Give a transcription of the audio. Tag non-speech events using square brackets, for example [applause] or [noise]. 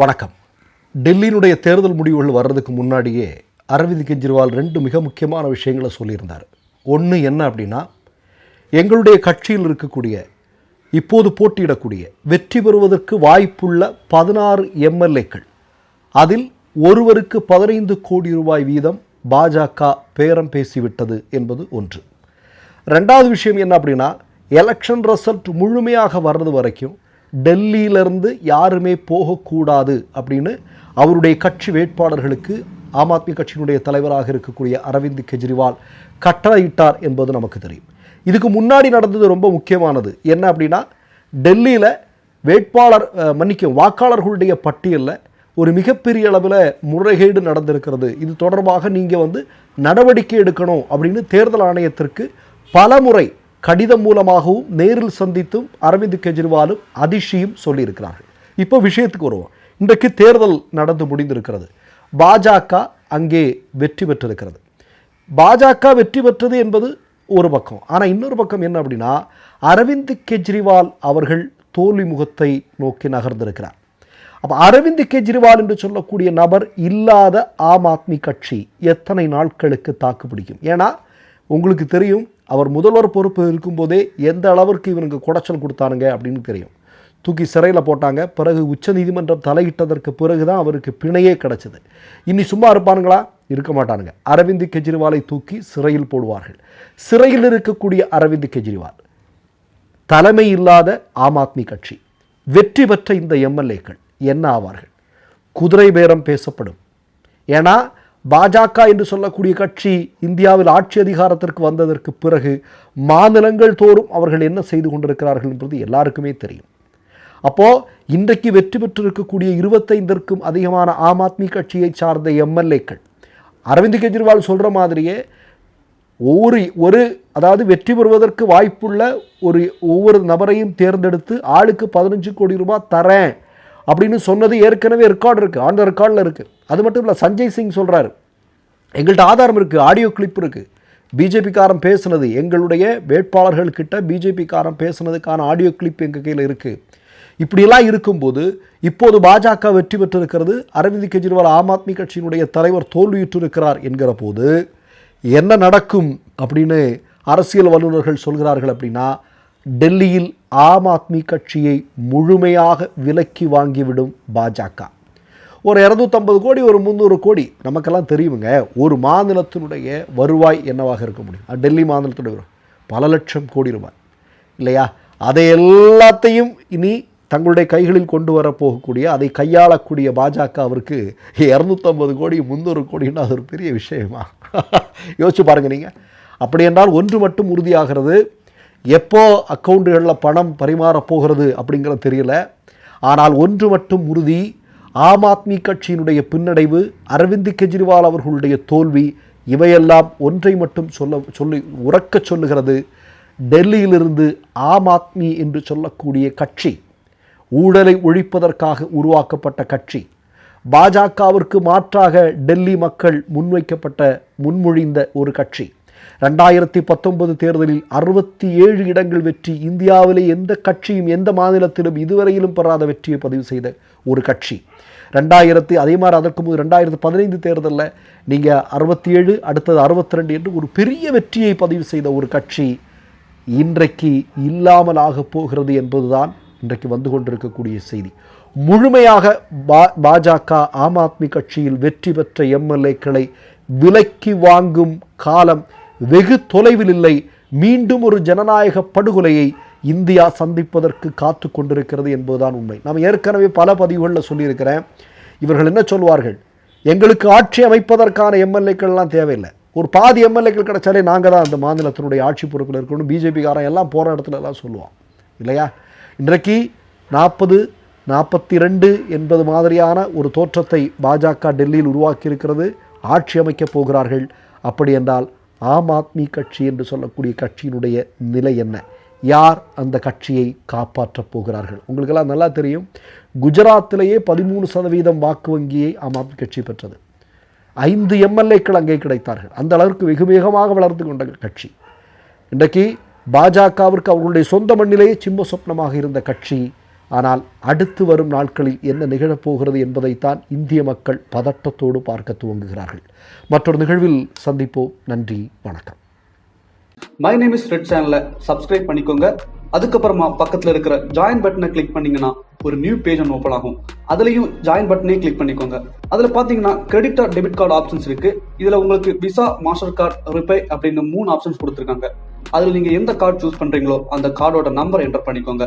வணக்கம். டெல்லியினுடைய தேர்தல் முடிவுகள் வர்றதுக்கு முன்னாடியே அரவிந்த் கெஜ்ரிவால் ரெண்டு மிக முக்கியமான விஷயங்களை சொல்லியிருந்தார். ஒன்று என்ன அப்படின்னா எங்களுடைய கட்சியில் இருக்கக்கூடிய இப்போது போட்டியிடக்கூடிய வெற்றி பெறுவதற்கு வாய்ப்புள்ள பதினாறு எம்எல்ஏக்கள் அதில் ஒருவருக்கு பதினைந்து கோடி ரூபாய் வீதம் பாஜக பேரம் பேசிவிட்டது என்பது ஒன்று. ரெண்டாவது விஷயம் என்ன அப்படின்னா எலெக்ஷன் ரிசல்ட் முழுமையாக வர்றது வரைக்கும் டெல்லியிலிருந்து யாருமே போகக்கூடாது அப்படின்னு அவருடைய கட்சி வேட்பாளர்களுக்கு ஆம் ஆத்மி கட்சியினுடைய தலைவராக இருக்கக்கூடிய அரவிந்த் கெஜ்ரிவால் கட்டளையிட்டார் என்பது நமக்கு தெரியும். இதுக்கு முன்னாடி நடந்தது ரொம்ப முக்கியமானது. என்ன அப்படின்னா டெல்லியில் வேட்பாளர் மன்னிக்கும் வாக்காளர்களுடைய பட்டியலில் ஒரு மிகப்பெரிய அளவில் முறைகேடு நடந்திருக்கிறது. இது தொடர்பாக நீங்கள் வந்து நடவடிக்கை எடுக்கணும் அப்படின்னு தேர்தல் ஆணையத்திற்கு பல முறை கடிதம் மூலமாகவும் நேரில் சந்தித்தும் அரவிந்த் கெஜ்ரிவாலும் அதிஷியும் சொல்லியிருக்கிறார்கள். இப்போ விஷயத்துக்கு வருவோம். இன்றைக்கு தேர்தல் நடந்து முடிந்திருக்கிறது. பாஜக அங்கே வெற்றி பெற்றிருக்கிறது. பாஜக வெற்றி பெற்றது என்பது ஒரு பக்கம். ஆனால் இன்னொரு பக்கம் என்ன அப்படின்னா அரவிந்த் கெஜ்ரிவால் அவர்கள் தோல்வி முகத்தை நோக்கி நகர்ந்திருக்கிறார். அப்போ அரவிந்த் கெஜ்ரிவால் என்று சொல்லக்கூடிய நபர் இல்லாத ஆம் ஆத்மி கட்சி எத்தனை நாட்களுக்கு தாக்கு பிடிக்கும் ஏன்னா உங்களுக்கு தெரியும் அவர் முதல்வர் பொறுப்பு இருக்கும்போதே எந்த அளவிற்கு இவனுக்கு குடைச்சல் கொடுத்தானுங்க அப்படின்னு தெரியும். தூக்கி சிறையில் போட்டாங்க. பிறகு உச்சநீதிமன்றம் தலையிட்டதற்கு பிறகு தான் அவருக்கு பிணையே கிடைச்சது. இனி சும்மா இருப்பானுங்களா? இருக்க மாட்டானுங்க. அரவிந்த் கெஜ்ரிவாலை தூக்கி சிறையில் போடுவார்கள். சிறையில் இருக்கக்கூடிய அரவிந்த் கெஜ்ரிவால். தலைமை இல்லாத ஆம் ஆத்மி கட்சி. வெற்றி பெற்ற இந்த எம்எல்ஏக்கள் என்ன ஆவார்கள்? குதிரை பேரம் பேசப்படும். ஏன்னா பாஜக என்று சொல்லக்கூடிய கட்சி இந்தியாவில் ஆட்சி அதிகாரத்திற்கு வந்ததற்கு பிறகு மாநிலங்கள் தோறும் அவர்கள் என்ன செய்து கொண்டிருக்கிறார்கள் என்பது எல்லாருக்குமே தெரியும். அப்போது இன்றைக்கு வெற்றி பெற்றிருக்கக்கூடிய இருபத்தைந்திற்கும் அதிகமான ஆம் ஆத்மி கட்சியை சார்ந்த எம்எல்ஏக்கள் அரவிந்த் கெஜ்ரிவால் சொல்கிற மாதிரியே ஒவ்வொரு ஒரு அதாவது வெற்றி பெறுவதற்கு வாய்ப்புள்ள ஒரு ஒவ்வொரு நபரையும் தேர்ந்தெடுத்து ஆளுக்கு பதினஞ்சு கோடி ரூபாய் தரேன் அப்படின்னு சொன்னது ஏற்கனவே ரெக்கார்டு இருக்குது ஆன் த ரெக்கார்டில் இருக்குது அது மட்டும் இல்லை சஞ்சய் சிங் சொல்கிறாரு எங்கள்கிட்ட ஆதாரம் இருக்குது ஆடியோ கிளிப் இருக்குது பிஜேபிக்காரன் பேசுனது எங்களுடைய வேட்பாளர்கள்கிட்ட பிஜேபிக்காரன் பேசுனதுக்கான ஆடியோ கிளிப் எங்கள் கையில் இருக்குது இப்படியெல்லாம் இருக்கும்போது இப்போது பாஜக வெற்றி பெற்றிருக்கிறது அரவிந்த் கெஜ்ரிவால் ஆம் ஆத்மி கட்சியினுடைய தலைவர் தோல்வியுற்றிருக்கிறார் என்கிற போது என்ன நடக்கும் அப்படின்னு அரசியல் வல்லுநர்கள் சொல்கிறார்கள் அப்படின்னா டெல்லியில் ஆம் ஆத்மி கட்சியை முழுமையாக விலக்கி வாங்கிவிடும் பாஜக. ஒரு இரநூத்தம்பது கோடி ஒரு முந்நூறு கோடி நமக்கெல்லாம் தெரியுங்க ஒரு மாநிலத்தினுடைய வருவாய் என்னவாக இருக்க முடியும்? டெல்லி மாநிலத்துடைய பல லட்சம் கோடி ரூபாய். இல்லையா? அதை எல்லாத்தையும் இனி தங்களுடைய கைகளில் கொண்டு வர போகக்கூடிய அதை கையாளக்கூடிய பாஜக அவருக்கு இரநூத்தம்பது கோடி முந்நூறு கோடின்னா அது ஒரு பெரிய விஷயமா? [laughs] யோசிச்சு பாருங்க நீங்கள் அப்படி என்றால் ஒன்று மட்டும் உறுதியாகிறது. எப்போ அக்கௌண்டுகளில் பணம் பரிமாறப் போகிறது அப்படிங்கிறது தெரியல. ஆனால் ஒன்று மட்டும் உறுதி ஆம் ஆத்மி கட்சியினுடைய பின்னடைவு அரவிந்த் கெஜ்ரிவால் அவர்களுடைய தோல்வி இவையெல்லாம் ஒன்றை மட்டும் சொல்ல சொல்லி உறக்கச் சொல்லுகிறது. டெல்லியிலிருந்து ஆம் ஆத்மி என்று சொல்லக்கூடிய கட்சி ஊழலை ஒழிப்பதற்காக உருவாக்கப்பட்ட கட்சி பாஜகவிற்கு மாற்றாக டெல்லி மக்கள் முன்வைக்கப்பட்ட முன்மொழிந்த ஒரு கட்சி. ரெண்டாயிரத்தி பத்தொன்பது தேர்தலில் அறுபத்தி ஏழு இடங்கள் வெற்றி இந்தியாவிலே எந்த கட்சியும் எந்த மாநிலத்திலும் இதுவரையிலும் பெறாத வெற்றியை பதிவு செய்த ஒரு கட்சி. ரெண்டாயிரத்தி அதே மாதிரி அதற்கு முன் ரெண்டாயிரத்தி பதினைந்து தேர்தலில் நீங்கள் அறுபத்தி ஏழு அடுத்தது அறுபத்தி ரெண்டு என்று ஒரு பெரிய வெற்றியை பதிவு செய்த ஒரு கட்சி இன்றைக்கு இல்லாமல் ஆக போகிறது என்பதுதான் இன்றைக்கு வந்து கொண்டிருக்கக்கூடிய செய்தி. முழுமையாக பா பாஜக ஆம் ஆத்மி கட்சியில் வெற்றி பெற்ற எம்எல்ஏக்களை விலக்கி வாங்கும் காலம் வெகு தொலைவில் இல்லை. மீண்டும் ஒரு ஜனநாயக படுகொலையை இந்தியா சந்திப்பதற்கு காத்து கொண்டிருக்கிறது என்பதுதான் உண்மை. நாம் ஏற்கனவே பல பதிவுகளில் சொல்லியிருக்கிறேன். இவர்கள் என்ன சொல்வார்கள்? எங்களுக்கு ஆட்சி அமைப்பதற்கான எம்எல்ஏக்கள்லாம் தேவையில்லை. ஒரு பாதி எம்எல்ஏக்கள் கிடைச்சாலே நாங்கள் தான் அந்த மாநிலத்தினுடைய ஆட்சி பொறுப்பில் இருக்கணும். பிஜேபிக்காரன் எல்லாம் போகிற இடத்துல எல்லாம் சொல்லுவான். இல்லையா? இன்றைக்கு நாற்பது நாற்பத்தி ரெண்டு என்பது மாதிரியான ஒரு தோற்றத்தை பாஜக டெல்லியில் உருவாக்கியிருக்கிறது. ஆட்சி அமைக்கப் போகிறார்கள். அப்படி என்றால் ஆம் ஆத்மி கட்சி என்று சொல்லக்கூடிய கட்சியினுடைய நிலை என்ன? யார் அந்த கட்சியை காப்பாற்றப் போகிறார்கள்? உங்களுக்கெல்லாம் நல்லா தெரியும். குஜராத்திலேயே பதிமூணு சதவீதம் வாக்கு வங்கியை ஆம் ஆத்மி கட்சி பெற்றது. ஐந்து எம்எல்ஏக்கள் அங்கே கிடைத்தார்கள். அந்த அளவிற்கு வெகு வேகமாக வளர்ந்து கொண்ட கட்சி. இன்றைக்கு பாஜகவிற்கு அவர்களுடைய சொந்த மண்ணிலேயே சிம்ம சொப்னமாக இருந்த கட்சி ஆனால் அடுத்து வரும் நாட்களில் என்ன நிகழப்போகிறது என்பதைத்தான் இந்திய மக்கள் பதட்டத்தோடு பார்க்க துவங்குகிறார்கள். மற்றொரு நிகழ்வில் சந்திப்போம். நன்றி வணக்கம். மை நேம் இஸ் ரெட் சேனலை சப்ஸ்கிரைப் பண்ணிக்கோங்க. அதுக்கப்புறமா பக்கத்தில் இருக்கிற ஜாயின் பட்டனை கிளிக் பண்ணிங்கன்னா ஒரு நியூ பேஜ் ஒன்று ஓப்பன் ஆகும். அதுலேயும் ஜாயின் பட்டனே கிளிக் பண்ணிக்கோங்க. அதில் பார்த்தீங்கன்னா credit or debit card options இருக்கு. இதில் உங்களுக்கு விசா மாஸ்டர் கார்டு ரிப்பே அப்படின்னு மூணு ஆப்ஷன்ஸ் கொடுத்துருக்காங்க. அதில் நீங்கள் எந்த கார்டு சூஸ் பண்ணுறீங்களோ அந்த கார்டோட நம்பர் என்டர் பண்ணிக்கோங்க.